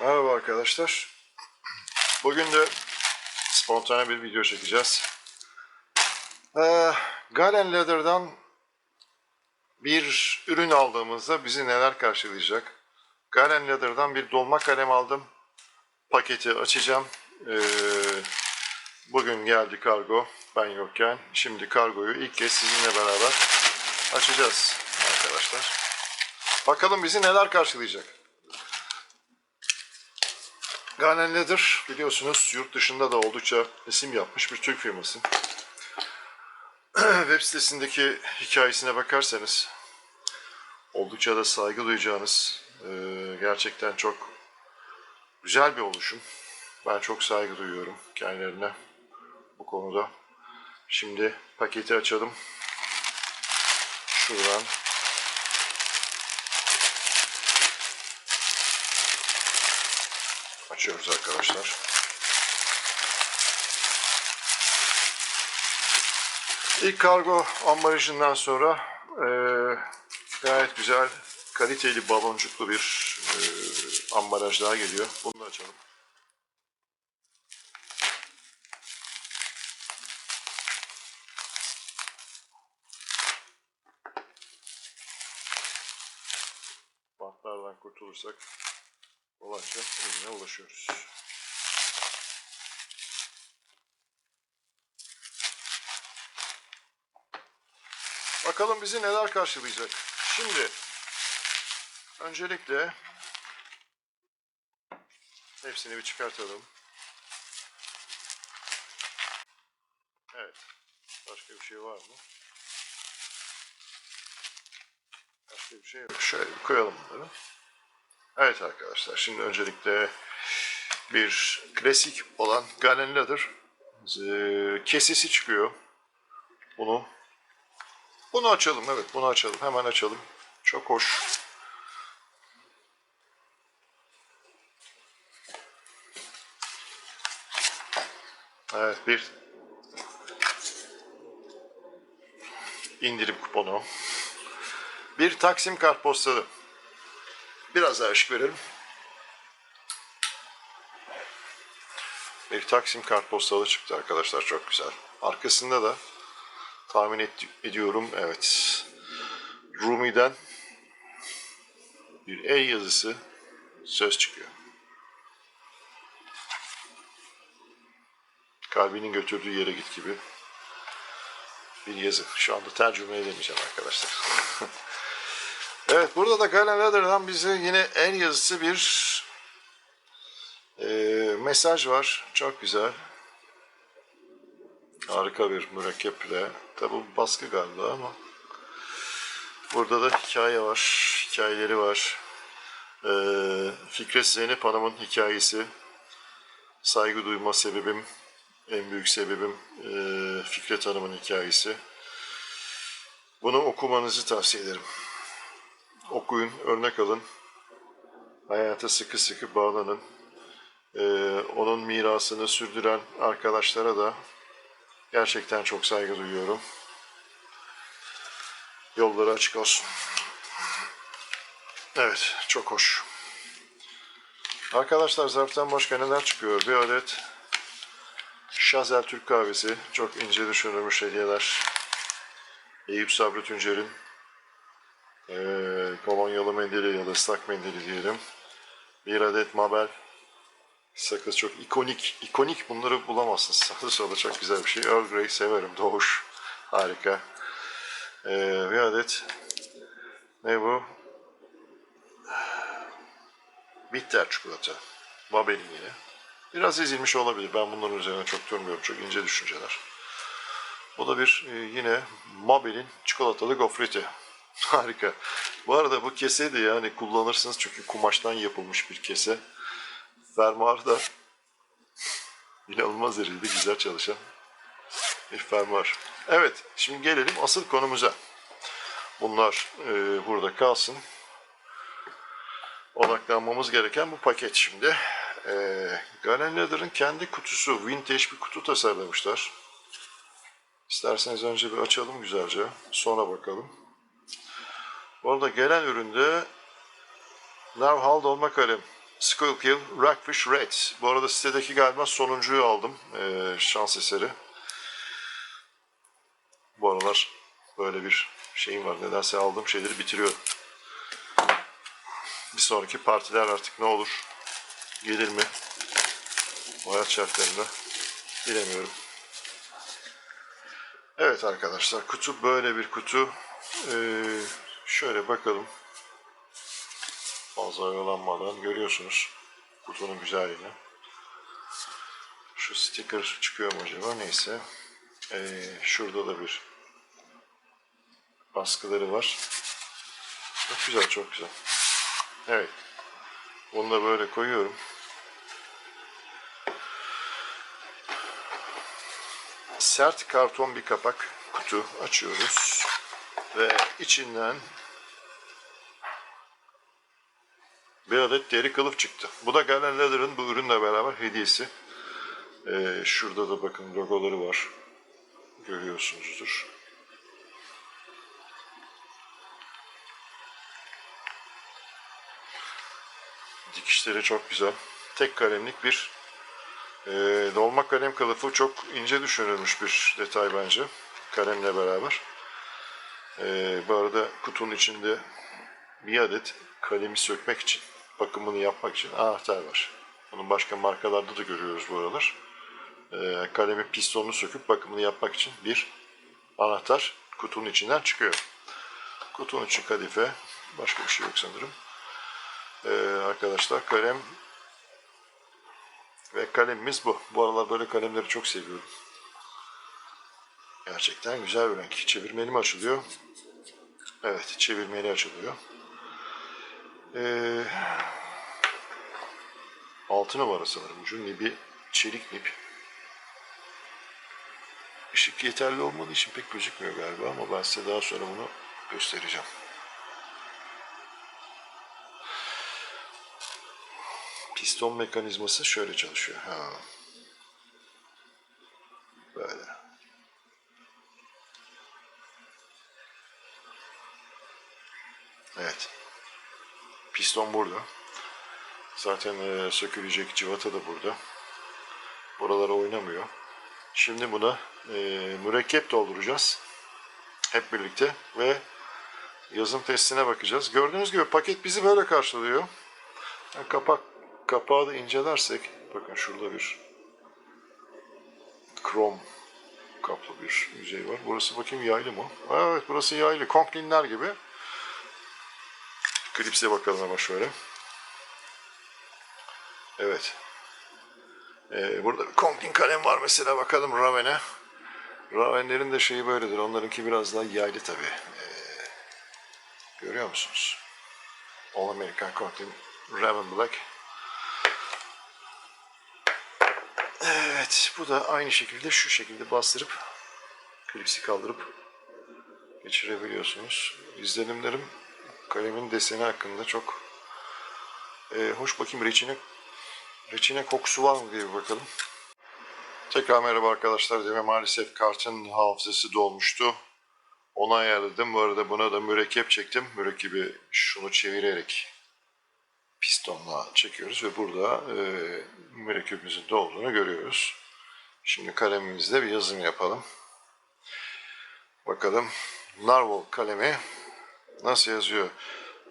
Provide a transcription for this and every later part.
Merhaba arkadaşlar. Bugün de spontane bir video çekeceğiz. Ee, Galen Leather'dan bir ürün aldığımızda bizi neler karşılayacak? Galen Leather'dan bir dolma kalem aldım. Paketi açacağım. Ee, bugün geldi kargo. Ben yokken. Şimdi kargoyu ilk kez sizinle beraber açacağız arkadaşlar. Bakalım bizi neler karşılayacak? Galen Leather biliyorsunuz yurt dışında da oldukça isim yapmış bir Türk firması. Web sitesindeki hikayesine bakarsanız oldukça da saygı duyacağınız e, gerçekten çok güzel bir oluşum. Ben çok saygı duyuyorum kendilerine bu konuda. Şimdi paketi açalım. Şuradan açıyoruz arkadaşlar. İlk kargo ambalajından sonra e, gayet güzel kaliteli baloncuklu bir e, ambalaj daha geliyor. Bunu da açalım. Bantlardan kurtulursak kolayca ürüne ulaşıyoruz. Bakalım bizi neler karşılayacak. Şimdi öncelikle hepsini bir çıkartalım. Evet. Başka bir şey var mı? Başka bir şey yok. Şöyle koyalım bunları. Evet arkadaşlar şimdi öncelikle bir klasik olan Galen Leather e, kesesi çıkıyor. Bunu bunu açalım evet bunu açalım hemen açalım. Çok hoş. Evet bir indirim kuponu. Bir Taksim kartpostalı. Biraz daha ışık verelim. Bir Taksim kartpostalı çıktı arkadaşlar çok güzel. Arkasında da tahmin et- ediyorum evet Rumi'den bir E yazısı söz çıkıyor. Kalbinin götürdüğü yere git gibi bir yazı. Şu anda tercüme edemeyeceğim arkadaşlar. Evet burada da Galen Leather'dan bize yine el yazısı bir e, mesaj var. Çok güzel. Harika bir mürekkeple. Tabi bu baskı galiba ama burada da hikaye var. Hikayeleri var. E, Fikret Zeynep Hanım'ın hikayesi. Saygı duyma sebebim, en büyük sebebim e, Fikret Hanım'ın hikayesi. Bunu okumanızı tavsiye ederim okuyun, örnek alın. Hayata sıkı sıkı bağlanın. Ee, onun mirasını sürdüren arkadaşlara da gerçekten çok saygı duyuyorum. Yolları açık olsun. Evet, çok hoş. Arkadaşlar zarftan başka neler çıkıyor? Bir adet Şazel Türk kahvesi. Çok ince düşünülmüş hediyeler. Eyüp Sabri Tuncer'in ee, kolonyalı mendili ya da ıslak mendili diyelim. Bir adet Mabel sakız çok ikonik. ikonik bunları bulamazsınız. Sağda solda çok güzel bir şey. Earl Grey severim. Doğuş. Harika. Ee, bir adet ne bu? Bitter çikolata. Mabel'in yine. Biraz ezilmiş olabilir. Ben bunların üzerine çok durmuyorum. Çok ince düşünceler. Bu da bir e, yine Mabel'in çikolatalı gofreti. Harika. Bu arada bu kese de yani kullanırsınız çünkü kumaştan yapılmış bir kese. Fermuar da inanılmaz derecede güzel çalışan bir fermuar. Evet, şimdi gelelim asıl konumuza. Bunlar e, burada kalsın. Odaklanmamız gereken bu paket şimdi. E, Galen Leather'ın kendi kutusu, vintage bir kutu tasarlamışlar. İsterseniz önce bir açalım güzelce, sonra bakalım. Bu arada gelen üründe Nav Hal dolma kalem Squeakkill Rockfish Red. Bu arada sitedeki galiba sonuncuyu aldım. Ee, şans eseri. Bu aralar böyle bir şeyim var. Nedense aldığım şeyleri bitiriyorum. Bir sonraki partiler artık ne olur? Gelir mi? Bu hayat şartlarında bilemiyorum. Evet arkadaşlar kutu böyle bir kutu. Ee, şöyle bakalım. Fazla oyalanmadan görüyorsunuz kutunun güzelliğini. Şu sticker çıkıyor mu acaba? Neyse. Ee, şurada da bir baskıları var. Çok güzel, çok güzel. Evet. Bunu da böyle koyuyorum. Sert karton bir kapak kutu açıyoruz. Ve içinden bir adet deri kılıf çıktı. Bu da Galen Leather'ın bu ürünle beraber hediyesi. Ee, şurada da bakın logoları var. Görüyorsunuzdur. Dikişleri çok güzel. Tek kalemlik bir e, dolma kalem kılıfı çok ince düşünülmüş bir detay bence. Kalemle beraber. E, bu arada kutunun içinde bir adet kalemi sökmek için, bakımını yapmak için anahtar var. Bunu başka markalarda da görüyoruz bu aralar. E, kalemi pistonunu söküp bakımını yapmak için bir anahtar kutunun içinden çıkıyor. Kutunun içi kadife. Başka bir şey yok sanırım. Ee, arkadaşlar kalem ve kalemimiz bu. Bu aralar böyle kalemleri çok seviyorum. Gerçekten güzel bir renk. Çevirmeli mi açılıyor? Evet, çevirmeli açılıyor. Ee, altı numara sanırım. Ucu nibi, çelik nip. Işık yeterli olmadığı için pek gözükmüyor galiba ama ben size daha sonra bunu göstereceğim. Piston mekanizması şöyle çalışıyor. Ha. Böyle. Evet. Piston burada. Zaten e, sökülecek civata da burada. Buralara oynamıyor. Şimdi buna e, mürekkep dolduracağız. Hep birlikte ve yazım testine bakacağız. Gördüğünüz gibi paket bizi böyle karşılıyor. Yani kapak kapağı da incelersek bakın şurada bir krom kaplı bir yüzey var. Burası bakayım yaylı mı? Evet burası yaylı. Konklinler gibi. Klipse bakalım ama şöyle. Evet. Ee, burada bir Konklin kalem var mesela bakalım Raven'e. Raven'lerin de şeyi böyledir. Onlarınki biraz daha yaylı tabii. Ee, görüyor musunuz? All American Conklin Raven Black. Evet, bu da aynı şekilde şu şekilde bastırıp klipsi kaldırıp geçirebiliyorsunuz. İzlenimlerim kalemin deseni hakkında çok e, hoş bakayım reçine reçine kokusu var mı diye bir bakalım. Tekrar merhaba arkadaşlar. Deme maalesef kartın hafızası dolmuştu. Onu ayarladım. Bu arada buna da mürekkep çektim. Mürekkebi şunu çevirerek pistonla çekiyoruz ve burada e, mürekkebimizin dolduğunu görüyoruz. Şimdi kalemimizde bir yazım yapalım. Bakalım Narwhal kalemi nasıl yazıyor?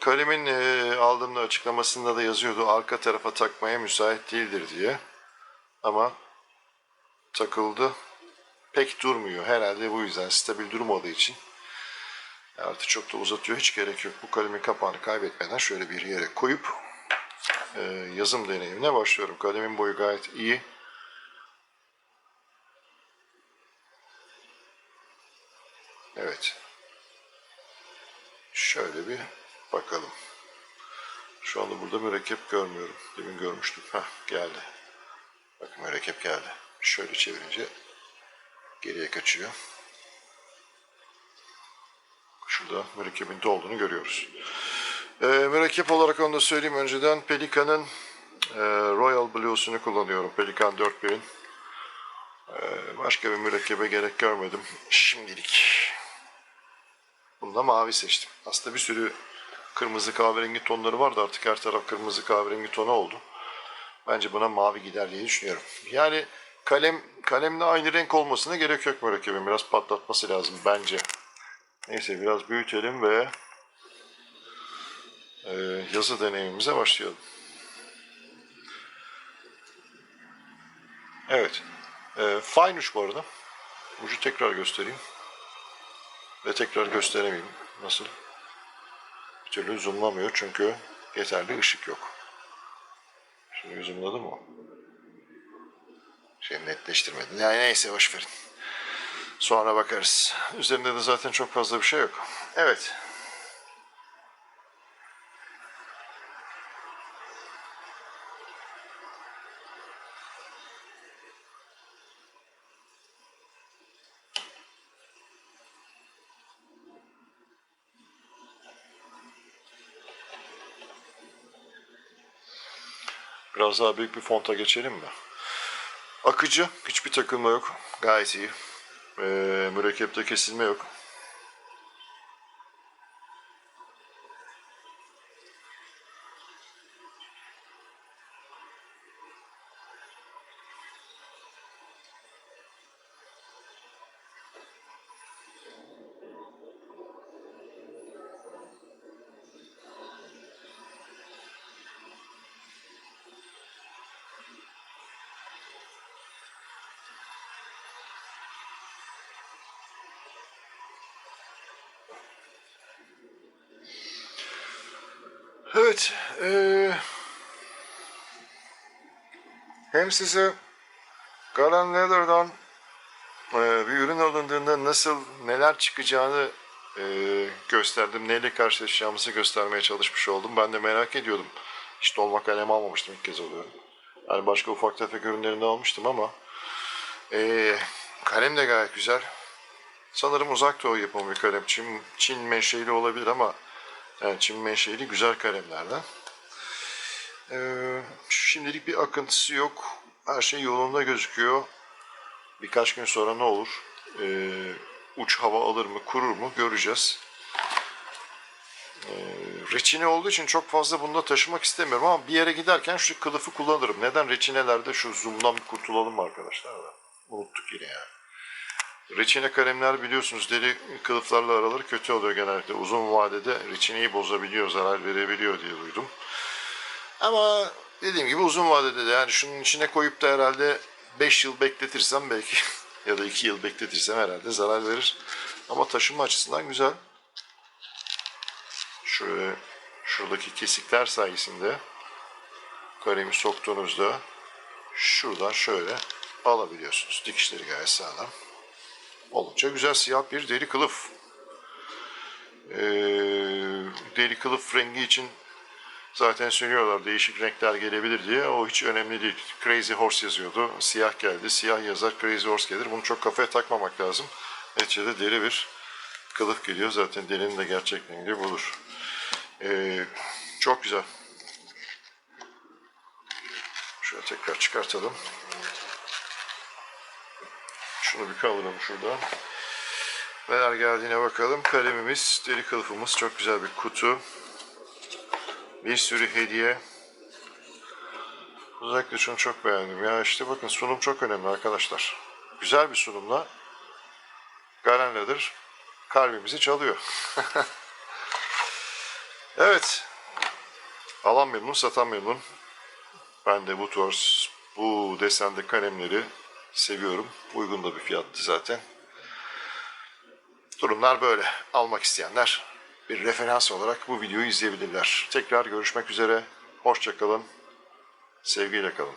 Kalemin e, aldığımda açıklamasında da yazıyordu arka tarafa takmaya müsait değildir diye. Ama takıldı. Pek durmuyor. Herhalde bu yüzden stabil durmadığı için. Artık çok da uzatıyor. Hiç gerek yok. Bu kalemin kapağını kaybetmeden şöyle bir yere koyup e, yazım deneyimine başlıyorum. Kalemin boyu gayet iyi. Evet. Şöyle bir bakalım. Şu anda burada mürekkep görmüyorum. Demin görmüştüm. Hah geldi. Bakın mürekkep geldi. Şöyle çevirince geriye kaçıyor. Şurada mürekkebin dolduğunu görüyoruz. Ee, mürekkep olarak onu da söyleyeyim. Önceden Pelikan'ın e, Royal Blue'sunu kullanıyorum. Pelikan 4000'in. Ee, başka bir mürekkebe gerek görmedim. Şimdilik. Bunda mavi seçtim. Aslında bir sürü kırmızı kahverengi tonları vardı. Artık her taraf kırmızı kahverengi tonu oldu. Bence buna mavi gider diye düşünüyorum. Yani kalem kalemle aynı renk olmasına gerek yok mürekkebin. Biraz patlatması lazım bence. Neyse biraz büyütelim ve e, yazı deneyimimize başlayalım. Evet. E, fine uç bu arada. Ucu tekrar göstereyim. Ve tekrar gösteremeyeyim. Nasıl? Bir türlü zoomlamıyor çünkü yeterli ışık yok. Şimdi zoomladı mı? Şey netleştirmedim. Yani neyse boş verin. Sonra bakarız. Üzerinde de zaten çok fazla bir şey yok. Evet. Biraz daha büyük bir fonta geçelim mi? Akıcı, hiçbir takılma yok. Gayet iyi. Ee, mürekkepte kesilme yok. Evet. ee, hem size Galen Leather'dan ee, bir ürün alındığında nasıl neler çıkacağını ee, gösterdim. Neyle karşılaşacağımızı göstermeye çalışmış oldum. Ben de merak ediyordum. Hiç dolma kalem almamıştım ilk kez alıyorum. Yani başka ufak tefek ürünlerini almıştım ama ee, kalem de gayet güzel. Sanırım uzak doğu yapımı bir kalem. Çin, Çin menşeli olabilir ama yani Çin menşeli güzel kalemlerden. Ee, şimdilik bir akıntısı yok. Her şey yolunda gözüküyor. Birkaç gün sonra ne olur? Ee, uç hava alır mı, kurur mu göreceğiz. Ee, reçine olduğu için çok fazla bunda taşımak istemiyorum ama bir yere giderken şu kılıfı kullanırım. Neden reçinelerde şu zoom'dan kurtulalım arkadaşlar? Unuttuk yine yani. Reçine kalemler biliyorsunuz deri kılıflarla araları kötü oluyor genellikle. Uzun vadede reçineyi bozabiliyor, zarar verebiliyor diye duydum. Ama dediğim gibi uzun vadede de yani şunun içine koyup da herhalde 5 yıl bekletirsem belki ya da 2 yıl bekletirsem herhalde zarar verir. Ama taşınma açısından güzel. Şöyle şuradaki kesikler sayesinde kalemi soktuğunuzda şuradan şöyle alabiliyorsunuz. Dikişleri gayet sağlam. Oldukça güzel siyah bir deri kılıf. Ee, deri kılıf rengi için zaten söylüyorlar değişik renkler gelebilir diye. O hiç önemli değil. Crazy Horse yazıyordu. Siyah geldi. Siyah yazar Crazy Horse gelir. Bunu çok kafaya takmamak lazım. Neticede deri bir kılıf geliyor. Zaten derinin de gerçek rengi budur. Ee, çok güzel. Şöyle tekrar çıkartalım. Şunu bir kaldıralım şuradan. Neler geldiğine bakalım. Kalemimiz, deri kılıfımız çok güzel bir kutu. Bir sürü hediye. Özellikle şunu çok beğendim. Ya işte bakın sunum çok önemli arkadaşlar. Güzel bir sunumla Garen Leather kalbimizi çalıyor. evet. Alan memnun, satan memnun. Ben de bu tarz, bu desende kalemleri seviyorum. Uygun da bir fiyattı zaten. Durumlar böyle. Almak isteyenler bir referans olarak bu videoyu izleyebilirler. Tekrar görüşmek üzere. Hoşçakalın. Sevgiyle kalın.